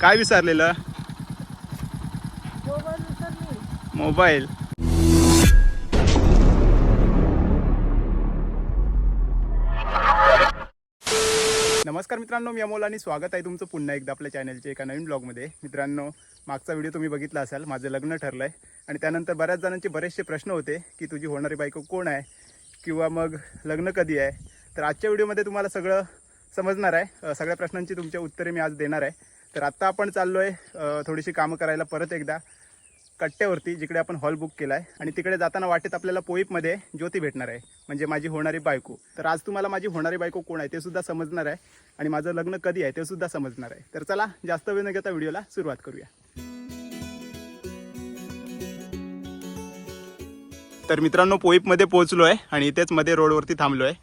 काय विसरलेलं? मोबाईल. नमस्कार मित्रांनो मी अमोल आणि स्वागत आहे तुमचं पुन्हा एकदा आपल्या चॅनलच्या एका नवीन ब्लॉगमध्ये मित्रांनो मागचा व्हिडिओ तुम्ही बघितला असाल माझं लग्न ठरलं आहे आणि त्यानंतर बऱ्याच जणांचे बरेचसे प्रश्न होते की तुझी होणारी बायको कोण आहे? किंवा मग लग्न कधी आहे? तर आजच्या व्हिडिओमध्ये तुम्हाला सगळं समजणार आहे. सगळ्या प्रश्नांची तुमच्या उत्तरे मी आज देणार आहे. तर आत्ता आपण चाललो आहे थोडीशी कामं करायला परत एकदा कट्ट्यावरती जिकडे आपण हॉल बुक केला आहे आणि तिकडे जाताना वाटेत आपल्याला पोईपमध्ये ज्योती भेटणार आहे म्हणजे माझी होणारी बायको. तर आज तुम्हाला माझी होणारी बायको कोण आहे ते सुद्धा समजणार आहे. आणि माझं लग्न कधी आहे ते सुद्धा समजणार आहे. तर चला जास्त वेळ न घेता व्हिडिओला सुरुवात करूया. तर मित्रांनो पोईपमध्ये पोहोचलो आहे आणि इथेच मध्ये रोडवरती थांबलो आहे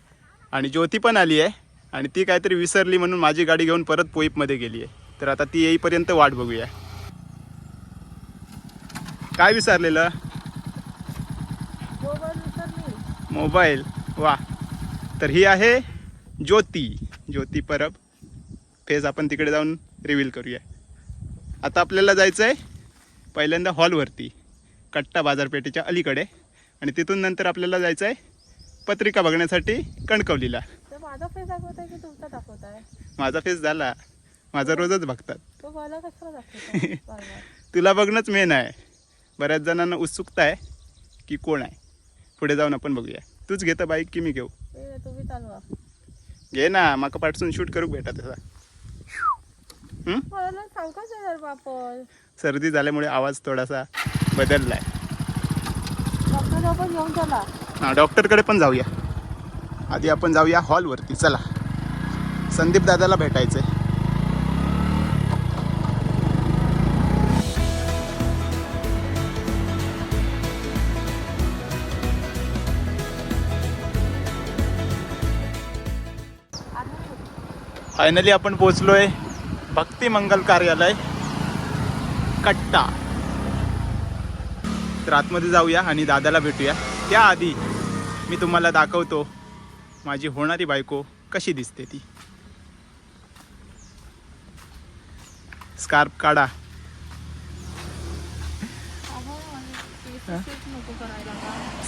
आणि ज्योती पण आली आहे आणि ती काहीतरी विसरली म्हणून माझी गाडी घेऊन परत पोईपमध्ये गेली आहे तर आता ती येईपर्यंत वाट बघूया. काय विसरलेलं? मोबाईल वा. तर ही आहे ज्योती. ज्योती परब. फेज आपण तिकडे जाऊन रिव्हील करूया. आता आपल्याला जायचं आहे पहिल्यांदा हॉलवरती कट्टा बाजारपेठेच्या अलीकडे. आणि तिथून नंतर आपल्याला जायचं आहे पत्रिका बघण्यासाठी कणकवलीला. माझा फेस दाखवत आहे की तुमचा दाखवत आहे माझा फेस झाला. माझा रोजच बघतात. तुला बघणंच मेन आहे. बऱ्याच जणांना उत्सुकता आहे की कोण आहे. पुढे जाऊन आपण बघूया. तूच घेतं बाईक की मी घेऊ? घे ना माका पाठसून शूट करूक भेटा तसा सर्दी झाल्यामुळे आवाज थोडासा बदललाय. डॉक्टर हां डॉक्टरकडे पण जाऊया. आधी आपण जाऊया हॉलवरती. चला. संदीप दादाला भेटायचंय. फायनली आपण पोचलोय भक्ती मंगल कार्यालय कट्टा. तर आतमध्ये जाऊया आणि दादाला भेटूया. त्याआधी मी तुम्हाला दाखवतो माझी होणारी बायको कशी दिसते ती. स्कार्फ काढा.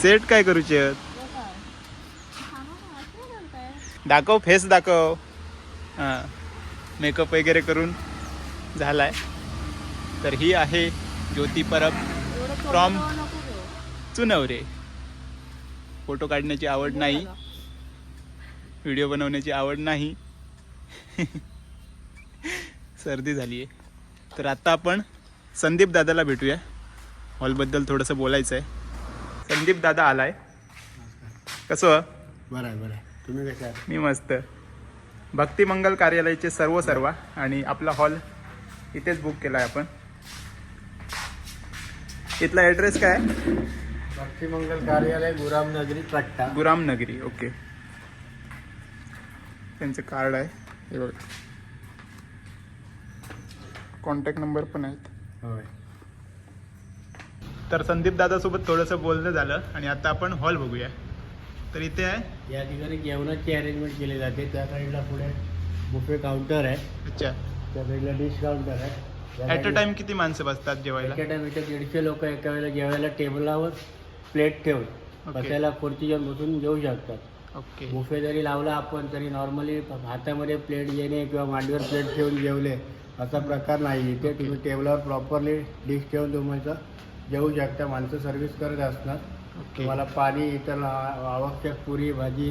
सेट काय करूचे दाखव फेस दाखव. हां. मेकअप वगैरे करून झालाय. तर ही आहे ज्योती परब घेऊ. चुनवरे. फोटो काढण्याची आवड नाही. व्हिडिओ बनवण्याची आवड नाही. सर्दी झाली आहे तर आता आपण संदीप दादाला भेटूया. हॉलबद्दल थोडंसं बोलायचं आहे संदीप दादा आलाय. कसं? बरं आहे बरं आहे. तुम्ही आहात? मी मस्त. भक्ती मंगल कार्यालयाचे सर्व सर्व आणि आपला हॉल इथेच बुक केला आहे आपण. इथला ॲड्रेस काय? भक्तिमंगल कार्यालय गुरामनगरी गुराम नगरी ओके त्यांचं कार्ड आहे. हे बघा. कॉन्टॅक्ट नंबर पण आहेत. होय. तर संदीप दादासोबत थोडंसं बोलणं झालं आणि आता आपण हॉल बघूया. तर इथे आहे. या ठिकाणी जेवणाची अरेंजमेंट केली जाते. त्या साईडला पुढे बुफे काउंटर आहे. अच्छा. त्या साईडला डिश काउंटर आहे. ॲट अ टाइम किती माणसं बसतात जेवायला? एका टाइम इथे दीडशे लोक एका वेळेला जेवायला टेबलावर प्लेट ठेवून. बसायला खुर्चीवर बसून जेवू शकतात. ओके बुफे जरी लावला आपण तरी नॉर्मली हातामध्ये प्लेट येणे किंवा मांडीवर प्लेट ठेवून जेवले असा प्रकार नाही. इथे तुम्ही टेबलावर प्रॉपरली डिश ठेवून तुमचं जेवू शकता. माणसं सर्व्हिस करत असणार. तुम्हाला पाणी इतर आवश्यक पुरी भाजी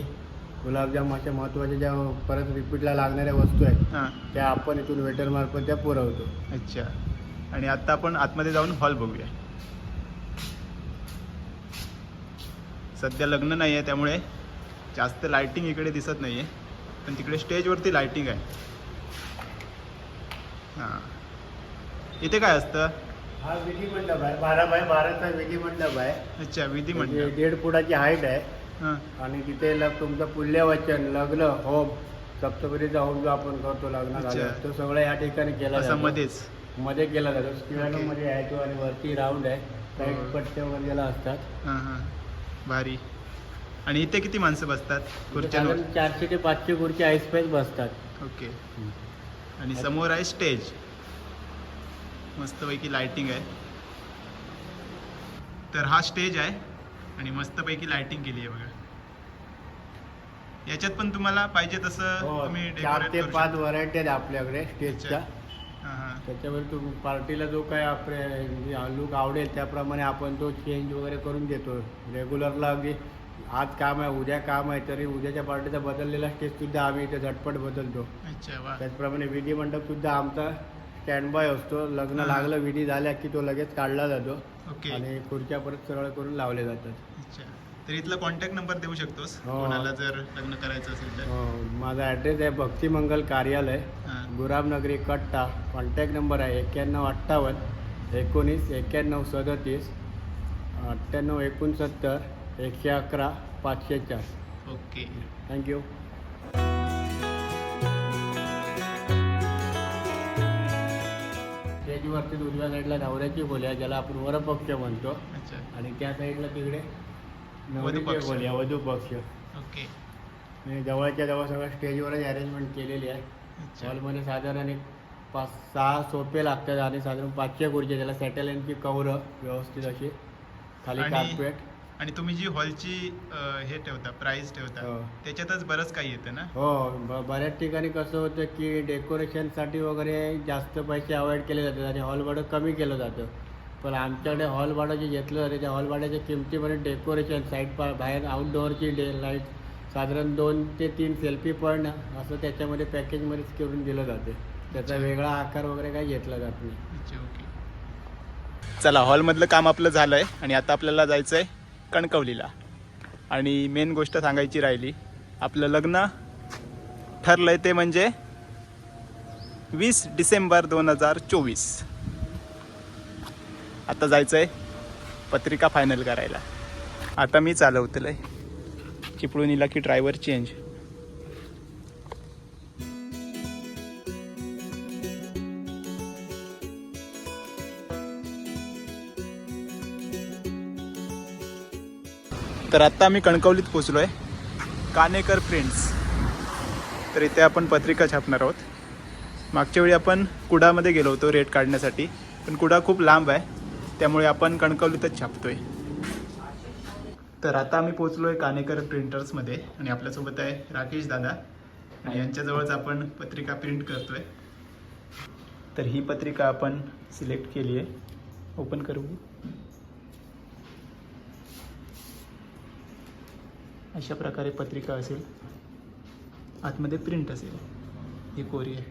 गुलाबजाम अशा महत्त्वाच्या ज्या परत रिपीटला लागणाऱ्या वस्तू आहेत हां. त्या आपण इथून वेटर मार्फत त्या पुरवतो. अच्छा. आणि आता आपण आतमध्ये जाऊन हॉल बघूया. सध्या लग्न नाही आहे त्यामुळे जास्त लाइटिंग इकडे दिसत नाही आहे पण तिकडे स्टेजवरती लाइटिंग आहे. हां. इथे काय असतं? हा विधी मंडप आहे. बारा बाय बाराचा विधी मंडप आहे. अच्छा विधी म्हणजे दीड फुटाची हाईट आहे. हां. आणि तिथे तुमचं पुल्यवचन लग्न होम सप्तपदीचा होम जो आपण करतो अच्छा. तो सगळं या ठिकाणी केला असं जातो. मध्येच. मध्ये केला जातो. स्टिवानो मध्ये आहे तो आणि वरती राऊंड आहे. साईड हो. पट्ट्या वगैरे असतात. हां हां. भारी. आणि इथे किती माणसं बसतात? खुर्च्यांवर साधारण चारशे ते पाचशे खुर्ची आईस पेस बसतात. ओके. आणि समोर आहे स्टेज मस्तपैकी लाइटिंग आहे. तर हा स्टेज आहे आणि मस्तपैकी लाइटिंग केली आहे बघा. याच्यात पण तुम्हाला पाहिजे तसं तुम्ही हो, ते पाच. व्हरायटी आहेत आपल्याकडे स्टेजच्या त्याच्यावर तू पार्टीला जो काय आपले लुक आवडेल त्याप्रमाणे आपण तो चेंज वगैरे करून देतो रेग्युलरला अगदी आज काम आहे उद्या काम आहे तरी उद्याच्या पार्टीचा बदललेला स्टेज सुद्धा आम्ही इथे झटपट बदलतो. त्याचप्रमाणे विधी मंडप सुद्धा आमचा स्टँड बाय असतो. लग्न. लागलं विधी झाल्या की तो लगेच काढला जातो. ओके. आणि खुर्च्या परत सरळ करून लावले जातात. अच्छा. तर इथला कॉन्टॅक्ट नंबर देऊ शकतोस? हो. कोणाला जर लग्न करायचं असेल तर? हो, माझा ॲड्रेस आहे भक्तिमंगल कार्यालय हां. गुराबनगरी कट्टा कॉन्टॅक्ट नंबर आहे एक्क्याण्णव अठ्ठावन्न एकोणीस एक्क्याण्णव सदतीस अठ्ठ्याण्णव एकोणसत्तर एकशे अकरा पाचशे चार. ओके. थँक्यू स्टेजवरती उजव्या साईडला नवऱ्याची खोली आहे ज्याला आपण वरपक्ष म्हणतो. अच्छा. आणि त्या साईडला तिकडे नवरीची वधूपक्ष. खोली आहे वधू पक्ष. ओके. जवळच्या जवळ सगळं स्टेजवरच अरेंजमेंट केलेली आहे. अच्छा. हॉलमध्ये साधारण एक पाच सहा सोपे लागतात आणि साधारण पाचशे खुर्च्या त्याला सॅटेलाईटची कवरं व्यवस्थित अशी. खाली आणि- कार्पेट आणि तुम्ही जी हॉलची हे ठेवता प्राइस ठेवता हो. त्याच्यातच बरंच काही येतं ना? हो ब बऱ्याच ठिकाणी कसं होतं की डेकोरेशनसाठी वगैरे जास्त पैसे अवॉइड केले जातात आणि हॉल भाडं कमी केलं जातं. पण आमच्याकडे हॉल भाडं जे घेतलं जातं त्या हॉल भाड्याच्या किमतीमध्ये डेकोरेशन साईड पा बाहेर आउटडोअरची डे लाइट साधारण दोन ते तीन सेल्फी पॉईंट असं त्याच्यामध्ये पॅकेजमध्येच करून दिलं जाते. त्याचा. वेगळा आकार वगैरे काही घेतला जात नाही. अच्छा ओके चला हॉलमधलं काम आपलं झालं आहे आणि आता आपल्याला जायचं आहे कणकवलीला. आणि मेन गोष्ट सांगायची राहिली आपलं लग्न ठरलं आहे ते म्हणजे वीस डिसेंबर दोन हजार चोवीस. आता जायचं आहे पत्रिका फायनल करायला. आता मी चालवतलं आहे चिपळूणीला की ड्रायव्हर चेंज तर आत्ता आम्ही कणकवलीत पोचलो आहे कानेकर फ्रेंड्स तर इथे आपण पत्रिका छापणार आहोत. मागच्या वेळी आपण कुडामध्ये गेलो होतो रेट काढण्यासाठी. पण कुडा खूप लांब आहे. त्यामुळे आपण कणकवलीतच छापतो आहे तर आता आम्ही पोचलो आहे कानेकर प्रिंटर्समध्ये आणि आपल्यासोबत आहे राकेश दादा. आणि यांच्याजवळच आपण पत्रिका प्रिंट करतोय. तर ही पत्रिका आपण सिलेक्ट केली आहे ओपन करू. अशा प्रकारे पत्रिका असेल. आतमध्ये प्रिंट असेल. ही कोरी आहे.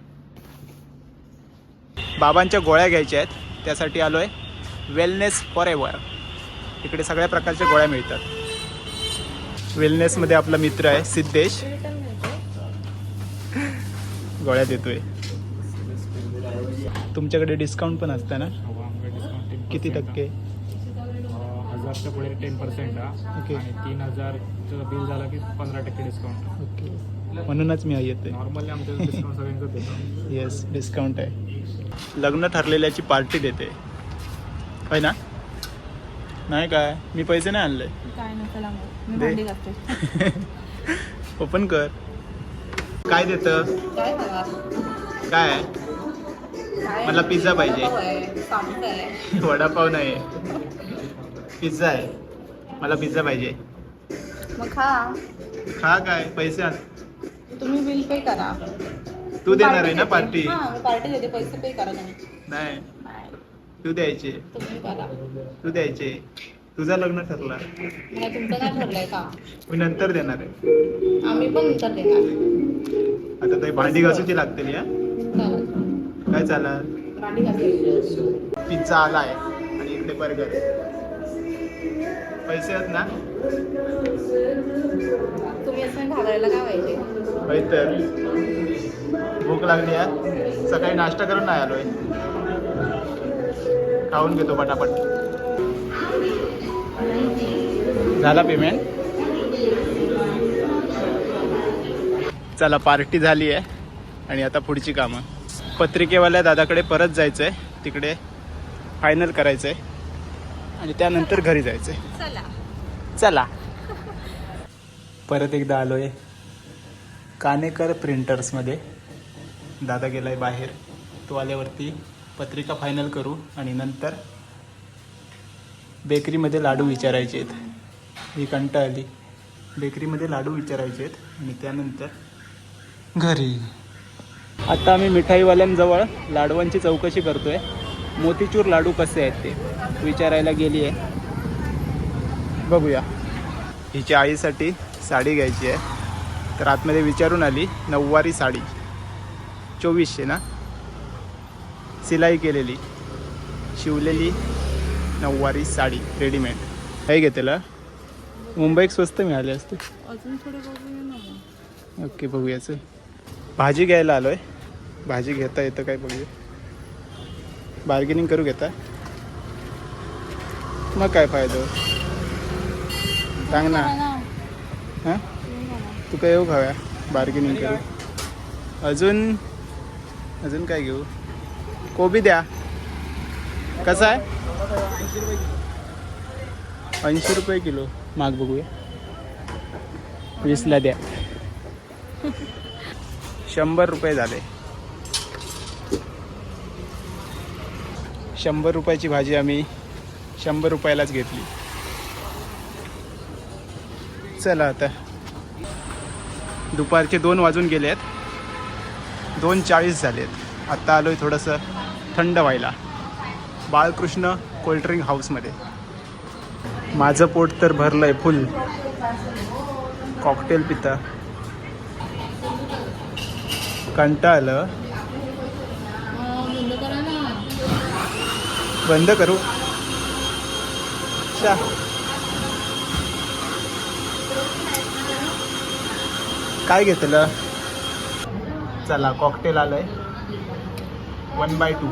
बाबांच्या गोळ्या घ्यायच्या आहेत. त्यासाठी आलो आहे वेलनेस फॉर एव्हर इकडे सगळ्या प्रकारच्या गोळ्या मिळतात. वेलनेसमध्ये आपला मित्र आहे सिद्धेश. गोळ्या देतोय. तुमच्याकडे डिस्काउंट पण असतं ना? किती टक्के? हजारच्या पुढे टेन पर्सेंट ओके. आणि तीन हजारचं बिल झालं की पंधरा टक्के डिस्काउंट ओके म्हणूनच मी येतोय नॉर्मली आमच्या डिस्काउंट सगळ्यांचं देतो. येस डिस्काउंट आहे. लग्न ठरलेल्याची पार्टी देते. होय ना? नाही काय? मी पैसे नाही आणले. दे. ओपन कर. काय देतं? काय मला? पिझ्झा पाहिजे. वडापाव नाही पिझ्झा आहे. मला पिझ्झा पाहिजे. मग खा. खा काय? पैसे आण. तुम्ही बिल पे करा. तू देणार आहे ना पार्टी? हा मी पार्टी देते. पैसे पे करा तुम्ही. नाही. नाही. तू द्यायचे. तुम्ही करा. तू द्यायचे. तुझं लग्न ठरलं. मला तुमचं काय ठरलंय का? मी नंतर देणार आहे. आम्ही पण नंतर देणार. आता ते भांडी घासूची लागतील या. काय चालणार भांडी पिझ्झा आला आहे आणि इकडे बर्गर पैसे आहेत ना? तुम्ही असं घालायला काय पाहिजे? होय तर. भूक लागली आहे सकाळी नाश्ता करून नाही आलोय. खाऊन घेतो पटापट. झाला पेमेंट चला पार्टी झाली आहे. आणि आता पुढची कामं. पत्रिकेवाल्या दादाकडे परत जायचं आहे तिकडे फायनल करायचं आहे आणि त्यानंतर घरी जायचं आहे चला. चला. परत एकदा आलोय. कानेकर प्रिंटर्समध्ये. दादा गेलाय बाहेर. तो आल्यावरती पत्रिका फायनल करू आणि नंतर बेकरीमध्ये लाडू विचारायचे आहेत. ही कंटा आली. बेकरीमध्ये लाडू विचारायचे आहेत आणि त्यानंतर घरी. आता आम्ही मिठाईवाल्यांजवळ लाडवांची चौकशी करतोय. मोतीचूर लाडू कसे आहेत ते विचारायला गेली आहे बघूया. हिच्या आईसाठी साडी घ्यायची आहे. तर आतमध्ये विचारून आली नऊवारी साडी. चोवीसशे ना? सिलाई केलेली. शिवलेली नऊवारी साडी रेडीमेड हे घेतेला मुंबईत स्वस्त मिळाले असते. थोडे बघूया ना ओके बघूयाचं भाजी घ्यायला आलोय. भाजी घेता येतं काय बघूया. बार्गेनिंग करू घेता. मग काय फायदा? सांग ना. हां? तुका येऊ खाव्या बार्गेनिंग करू. अजून? अजून काय घेऊ? कोबी द्या. कसा आहे? ऐंशी रुपये किलो. माग बघूया. वीसला द्या. शंभर रुपये झाले. शंभर रुपयाची भाजी आम्ही शंभर रुपयालाच घेतली. चला आता. दुपारचे दोन वाजून गेले आहेत दोन चाळीस झाले आहेत आत्ता आलो आहे थोडंसं थंड व्हायला. बाळकृष्ण कोल्ड्रिंक हाऊसमध्ये. माझं पोट तर भरलं आहे फुल. कॉकटेल पिता. कंटाळलं आलं बंद करा ना बंद करू. अच्छा. काय घेतलं? चला कॉकटेल आलंय. वन बाय टू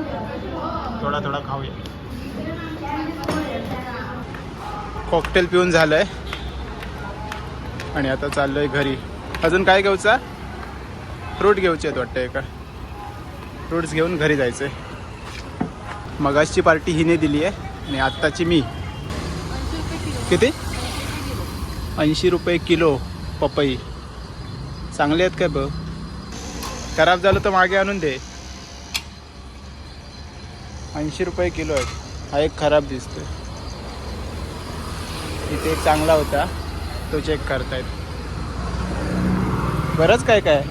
थोडा थोडा खाऊया. कॉकटेल पिऊन झालंय. आणि आता चाललोय घरी. अजून काय घेऊचा फ्रूट घेऊचे आहेत वाटतं एका. फ्रूट्स घेऊन घरी जायचं आहे मगाशची पार्टी हिने दिली आहे आणि आत्ताची मी. किती? ऐंशी रुपये किलो पपई. चांगले आहेत काय बघ? खराब झालं तर मागे आणून दे. ऐंशी रुपये किलो आहेत. हा एक खराब दिसतोय. इथे एक चांगला होता. तो चेक करतायत. बरंच काय काय?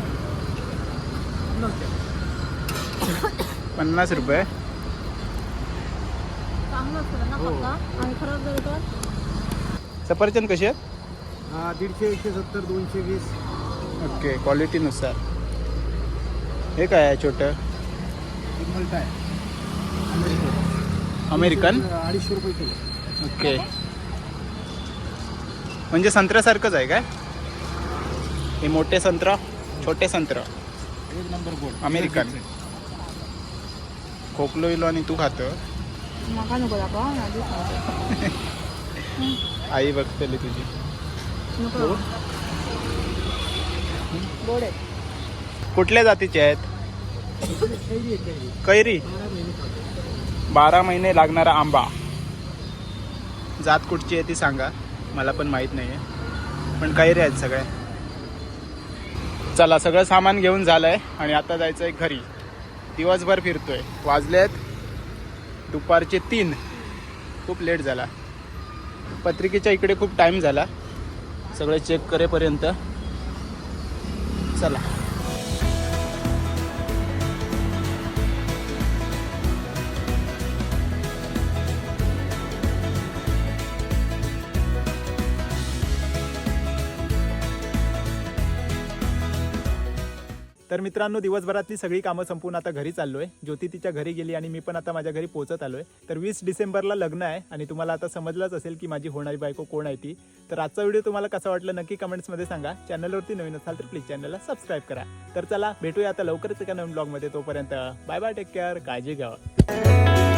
पन्नास रुपये. चांगलं असतं ना पक्का आणि खराब झालं तर सफरचंद कशी आहेत? हा दीडशे एकशे सत्तर दोनशे वीस. ओके क्वालिटीनुसार हे काय आहे छोटं? काय अमेरिकन? अडीचशे रुपये किलो. ओके. म्हणजे संत्र्यासारखंच आहे काय? हे मोठे संत्र छोटे संत्र. एक नंबर गोड अमेरिकन. खोकलो इलो आणि तू खातो नका नको दाखवा सांगते. आई बघतेली तुझी नको गोड आहे कुठल्या जातीचे आहेत? कैरी. बारा महिने लागणारा आंबा. जात कुठची आहे ती सांगा. मला पण माहीत नाही आहे पण कैरी आहेत सगळे. चला सगळं सामान घेऊन झालंय आणि आता जायचं आहे घरी. दिवसभर फिरतोय. वाजले आहेत दुपारचे तीन. खूप लेट झाला. पत्रिकेच्या इकडे खूप टाईम झाला. सगळे चेक करेपर्यंत. चला. तर मित्रांनो दिवसभरातली सगळी कामं संपून आता घरी चाललोय. ज्योती तिच्या घरी गेली आणि मी पण आता माझ्या घरी पोहोचत आलोय. तर वीस डिसेंबरला लग्न आहे आणि तुम्हाला आता समजलंच असेल की माझी होणारी बायको कोण आहे ती. तर आजचा व्हिडिओ तुम्हाला कसा वाटला नक्की कमेंट्समध्ये सांगा. चॅनलवरती नवीन असाल तर प्लीज चॅनलला सबस्क्राईब करा. तर चला भेटूया आता लवकरच एका नवीन ब्लॉगमध्ये तोपर्यंत बाय बाय टेक केअर काळजी घ्यावा.